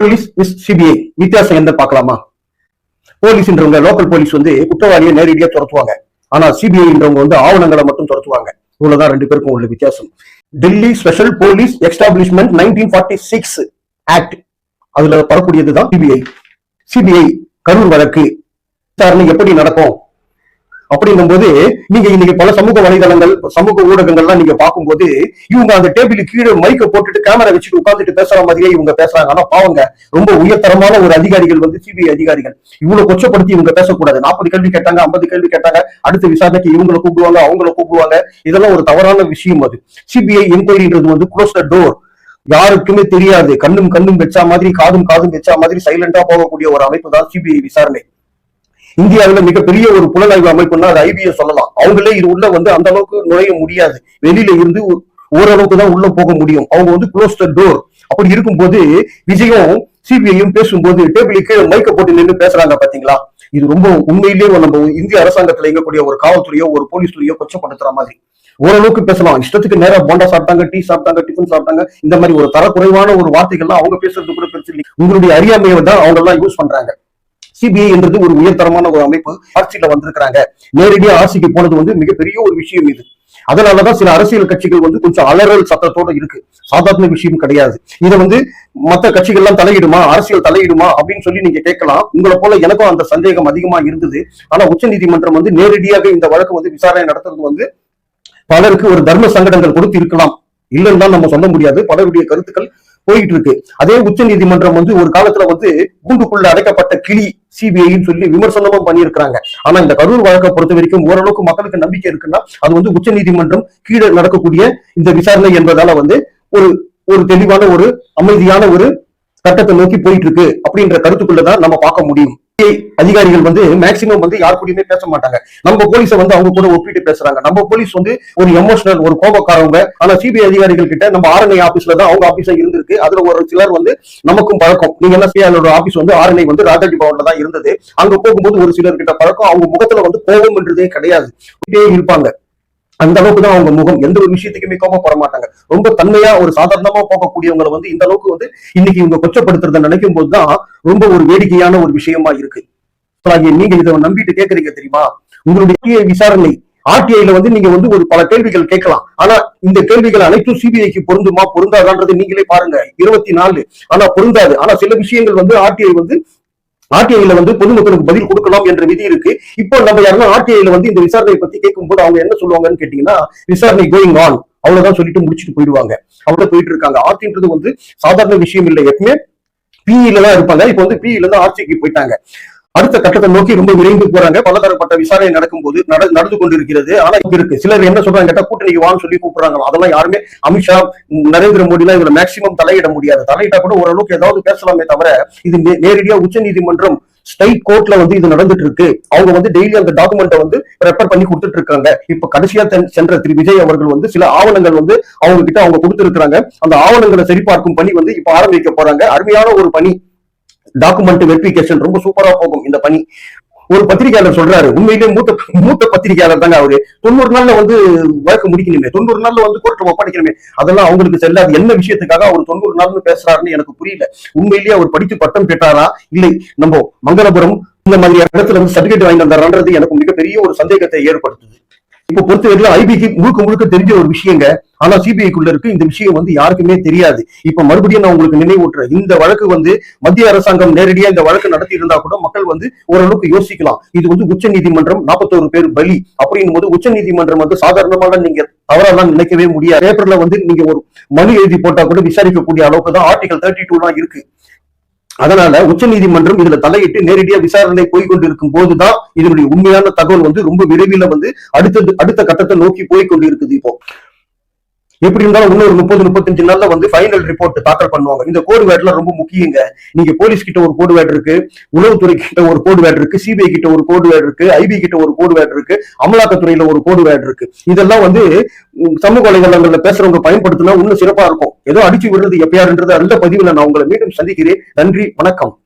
Police miss CBI வித்தியாசம் என்ன பார்க்கலாமா? போலீஸ்ன்றவங்க லோக்கல் போலீஸ் வந்து குற்றவாளியை நேரடியா துரத்துவாங்க. ஆனா சிபிஐன்றவங்க வந்து ஆவணங்களை மட்டும் துரத்துவாங்க. இவ்வளவுதான் ரெண்டு பேருக்கும் உள்ள வித்தியாசம். Delhi special police establishment nineteen forty six act அதுல வரக்கூடியதுதான் சிபிஐ சிபிஐ கரூர் வழக்கு. விசாரணை எப்படி நடக்கும்? அப்படிங்கும்போது நீங்க இன்னைக்கு பல சமூக வலைதளங்கள் சமூக ஊடகங்கள்லாம் நீங்க பார்க்கும்போது இவங்க அந்த டேபிள் கீழே மைக்க போட்டுட்டு கேமரா வச்சுட்டு உட்காந்துட்டு பேசுற மாதிரியே இவங்க பேசுறாங்க. ஆனா பாவங்க ரொம்ப உயர்தரமான ஒரு அதிகாரிகள் வந்து சிபிஐ அதிகாரிகள். இவ்வளவு கொச்சப்படுத்தி இவங்க பேசக்கூடாது. நாற்பது கேள்வி கேட்டாங்க ஐம்பது கேள்வி கேட்டாங்க அடுத்த விசாரணைக்கு இவங்களை கூப்பிடுவாங்க அவங்கள கூப்பிடுவாங்க. இதெல்லாம் ஒரு தவறான விஷயம் அது. சிபிஐ என்கொயரின்றது வந்து க்ளோஸ் த டோர் யாருக்குமே தெரியாது. கண்ணும் கண்ணும் வச்சா மாதிரி காதும் காதும் வச்சா மாதிரி சைலண்டா போகக்கூடிய ஒரு அமைப்பு தான் சிபிஐ விசாரணை. இந்தியாவுல மிகப்பெரிய ஒரு புலனாய்வு அமைப்புன்னா அது ஐபிஎஸ் சொல்லலாம். அவங்களே இது உள்ள வந்து அந்த அளவுக்கு நுழைய முடியாது. வெளியில இருந்து ஓரளவுக்கு தான் உள்ள போக முடியும். அவங்க வந்து க்ளோஸ் த டோர் அப்படி இருக்கும்போது விஜயும் சிபிஐயும் பேசும்போது டேபிளுக்கு மைக்க போட்டு நின்று பேசுறாங்க பாத்தீங்களா? இது ரொம்ப உண்மையிலேயே நம்ம இந்திய அரசாங்கத்துல இயங்கக்கூடிய ஒரு காவல்துறையோ ஒரு போலீஸ் துறையோ கொச்சப்படுத்துற மாதிரி. ஓரளவுக்கு பேசலாம். இஷ்டத்துக்கு நேரம் போண்டா சாப்பிட்டாங்க டீ சாப்பிட்டாங்க டிஃபன் சாப்பிட்டாங்க. இந்த மாதிரி ஒரு தரக்குறைவான ஒரு வார்த்தைகள்லாம் அவங்க பேசுறது கூட பெருசு இல்லை. உங்களுடைய அறியாமையை தான் அவங்க எல்லாம் யூஸ் பண்றாங்க. சிபிஐ என்றது ஒரு உயர்தரமான ஒரு அமைப்பு ஆட்சியில வந்திருக்கிறாங்க. நேரடியாக ஆட்சிக்கு போனது வந்து மிகப்பெரிய ஒரு விஷயம் இது. அதனாலதான் சில அரசியல் கட்சிகள் வந்து கொஞ்சம் அலறல் சத்தத்தோட இருக்கு. சாதாரண விஷயம் கிடையாது. இதை வந்து மத்த கட்சிகள் எல்லாம் தலையிடுமா? அரசியல் தலையிடுமா? அப்படின்னு சொல்லி நீங்க கேட்கலாம். உங்களை போல எனக்கும் அந்த சந்தேகம் அதிகமா இருந்தது. ஆனா உச்சநீதிமன்றம் வந்து நேரடியாக இந்த வழக்கு வந்து விசாரணை நடத்துறது வந்து பலருக்கு ஒரு தர்ம சங்கடங்கள் கொடுத்து இருக்கலாம் இல்லைன்னு தான் நம்ம சொல்ல முடியாது. பலருடைய கருத்துக்கள் போயிட்டு இருக்கு அதே உச்ச நீதிமன்றம் வந்து ஒரு காலத்துல வந்து கூண்டுக்குள்ள அடைக்கப்பட்ட கிளி சிபிஐன்னு சொல்லி விமர்சனமும் பண்ணியிருக்கிறாங்க. ஆனா இந்த கரூர் வழக்கை பொறுத்த வரைக்கும் ஓரளவுக்கு மக்களுக்கு நம்பிக்கை இருக்குன்னா அது வந்து உச்ச நீதிமன்றம் கீழே நடக்கக்கூடிய இந்த விசாரணை என்பதால வந்து ஒரு ஒரு தெளிவான ஒரு அமைதியான ஒரு கட்டத்தை நோக்கி போயிட்டு இருக்கு அப்படின்ற கருத்துக்குள்ளதான் நம்ம பார்க்க முடியும். அதிகாரிகள் வந்து மேக்சிமம் வந்து யார் கூடயுமே பேச மாட்டாங்க. நம்ம போலீஸ வந்து அவங்க கூட ஒப்பிட்டு பேசுறாங்க. நம்ம போலீஸ் வந்து ஒரு எமோஷனல் ஒரு கோபக்காரவங்க. ஆனா சிபிஐ அதிகாரிகள் கிட்ட நம்ம ஆர்என்ஐ ஆபீஸ்ல தான் அவங்க ஆபீஸா இருந்திருக்கு. அதுல ஒரு சிலர் வந்து நமக்கும் பழக்கம். நீங்க என்ன சிபிஐ ஆபீஸ் வந்து ஆர்என்ஐ வந்து ராஜாஜி பவன்ல தான் இருந்தது. அங்க போகும்போது ஒரு சிலர் கிட்ட பழக்கம். அவங்க முகத்துல வந்து கோபம்ன்றதே கிடையாது. இருப்பாங்க. அந்த அளவுக்கு தான் அவங்க முகம். எந்த ஒரு விஷயத்துக்குமே கோபப்பட மாட்டாங்க ரொம்ப தன்மையா ஒரு சாதாரணமா போகக்கூடியவங்களை வந்து இந்த அளவுக்கு வந்து இன்னைக்கு இவங்க கொச்சப்படுத்துறத நினைக்கும் போதுதான் ரொம்ப ஒரு வேடிக்கையான ஒரு விஷயமா இருக்கு. நீங்க இதை நம்பிட்டு கேக்குறீங்க தெரியுமா? உங்களுடைய விசாரணை ஆர்டிஐல வந்து நீங்க வந்து ஒரு பல கேள்விகள் கேட்கலாம். ஆனா இந்த கேள்விகள் அனைத்தும் சிபிஐக்கு பொருந்துமா பொருந்தாதான்றது நீங்களே பாருங்க. இருபத்தி நாலு. ஆனா பொருந்தாது. ஆனா சில விஷயங்கள் வந்து ஆர்டிஐ வந்து ஆர்டிஐல வந்து பொதுமக்களுக்கு பதில் கொடுக்கலாம் என்ற விதி இருக்கு. இப்போ நம்ம யாருன்னா ஆர்டிஐல வந்து இந்த விசாரணையை பத்தி கேட்கும்போது அவங்க என்ன சொல்லுவாங்கன்னு கேட்டீங்கன்னா விசாரணை கோயிங் ஆன் அவ்வளவுதான் சொல்லிட்டு முடிச்சுட்டு போயிடுவாங்க. அவ்வளவு போயிட்டு இருக்காங்க. ஆர்டின்றது வந்து சாதாரண விஷயம் இல்லை. எப்பவுமே பிஇல தான் இருப்பாங்க. இப்போ வந்து பிஇல இருந்து ஆர்சிக்கு போயிட்டாங்க. அடுத்த கட்டத்தை நோக்கி ரொம்ப விரைந்து போறாங்க. பலதரப்பட்ட விசாரணை நடக்கும் போது நடந்து கொண்டிருக்கிறது. ஆனா இருக்கு. சிலர் என்ன சொல்றாங்க கேட்டா கூட்டணிக்கு வான்னு சொல்லி கூப்பிடுறாங்க. அதெல்லாம் யாருமே அமித்ஷா நரேந்திர மோடி எல்லாம் இதுல மேக்சிமம் தலையிட முடியாது. தலையிட்டா கூட ஓரளவுக்கு ஏதாவது பேசலாமே தவிர இது நேரடியா உச்ச நீதிமன்றம் ஸ்டேட் கோர்ட்ல வந்து இது நடந்துட்டு இருக்கு. அவங்க வந்து டெய்லி அந்த டாக்குமெண்ட்டை வந்து ரெஃபர் பண்ணி கொடுத்துட்டு இருக்காங்க. இப்ப கடைசியா தென்- சென்ற திரு விஜய் அவர்கள் வந்து சில ஆவணங்கள் வந்து அவங்க கிட்ட அவங்க கொடுத்துருக்காங்க அந்த ஆவணங்களை சரிபார்க்கும் பணி வந்து இப்ப ஆரம்பிக்க போறாங்க. அருமையான ஒரு பணி. டாக்குமெண்ட் வெரிஃபிகேஷன் ரொம்ப சூப்பரா போகும் இந்த பணி. ஒரு பத்திரிகையாளர் சொல்றாரு உண்மையிலேயே மூத்த மூத்த பத்திரிகையாளர் தாங்க அவரு. தொண்ணூறு நாள்ல வந்து வழக்கு முடிக்கணுமே தொண்ணூறு நாள்ல வந்து கோர்ட்ல ஒப்படைக்கணுமே அதெல்லாம் அவங்களுக்கு செல்லாது. என்ன விஷயத்துக்காக அவர் தொண்ணூறு நாள்னு பேசுறாருன்னு எனக்கு புரியல. உண்மையிலேயே அவர் படித்து பட்டம் பெற்றாரா? இல்லை. நம்ம மங்களபுரம் இந்த மாதிரி இடத்துல வந்து சர்டிபிகேட் வாங்கி வந்தாரான்றது எனக்கு மிகப்பெரிய ஒரு சந்தேகத்தை ஏற்படுத்துது. இப்ப பொறுத்தவரைக்கும் ஐபிக்கு முழுக்க முழுக்க தெரிஞ்ச ஒரு விஷயங்க. ஆனா சிபிஐக்குள்ள இருக்கு. இந்த விஷயம் வந்து யாருக்குமே தெரியாது. இப்ப மறுபடியும் நான் உங்களுக்கு நினைவூட்டுறேன் இந்த வழக்கு வந்து மத்திய அரசாங்கம் நேரடியா இந்த வழக்கு நடத்தி இருந்தா கூட மக்கள் வந்து ஓரளவுக்கு யோசிக்கலாம். இது வந்து உச்ச நீதிமன்றம் நாற்பத்தோரு பேர் பலி அப்படின் போது உச்ச நீதிமன்றம் வந்து சாதாரணமாக நீங்க தவறாலாம் நினைக்கவே முடியாது. பேப்பர்ல வந்து நீங்க ஒரு மனு எழுதி போட்டா கூட விசாரிக்கக்கூடிய அளவுக்கு தான் ஆர்டிகல் தேர்ட்டி டூ தான் இருக்கு. அதனால உச்ச நீதிமன்றம் இதுல தலையிட்டு நேரடியா விசாரணை போய்கொண்டிருக்கும் போதுதான் இதனுடைய உண்மையான தகவல் வந்து ரொம்ப விரைவில் வந்து அடுத்தது அடுத்த கட்டத்தை நோக்கி போய்கொண்டிருக்குது இப்போ. எப்படி இருந்தாலும் இன்னொரு முப்பது முப்பத்தஞ்சு நாள்ல வந்து ஃபைனல் ரிப்போர்ட் தாக்கல் பண்ணுவாங்க. இந்த கோடு ரொம்ப முக்கியங்க. நீங்க போலீஸ் கிட்ட ஒரு கோடு வேர்டு இருக்கு உளவுத்துறை கிட்ட ஒரு கோடு இருக்கு சிபிஐ கிட்ட ஒரு கோடு வேர்டு இருக்கு ஐபி கிட்ட ஒரு கோடு வேட் இருக்கு அமலாக்கத்துறையில ஒரு கோடு வேர்டு இருக்கு. இதெல்லாம் வந்து சமூக வலைதளங்கள்ல பேசுறவங்க பயன்படுத்தினா இன்னும் சிறப்பா இருக்கும். ஏதோ அடிச்சு விடுறது எப்பயாருன்றது அந்த பதிவுல நான் உங்களை மீண்டும் சந்திக்கிறேன். நன்றி வணக்கம்.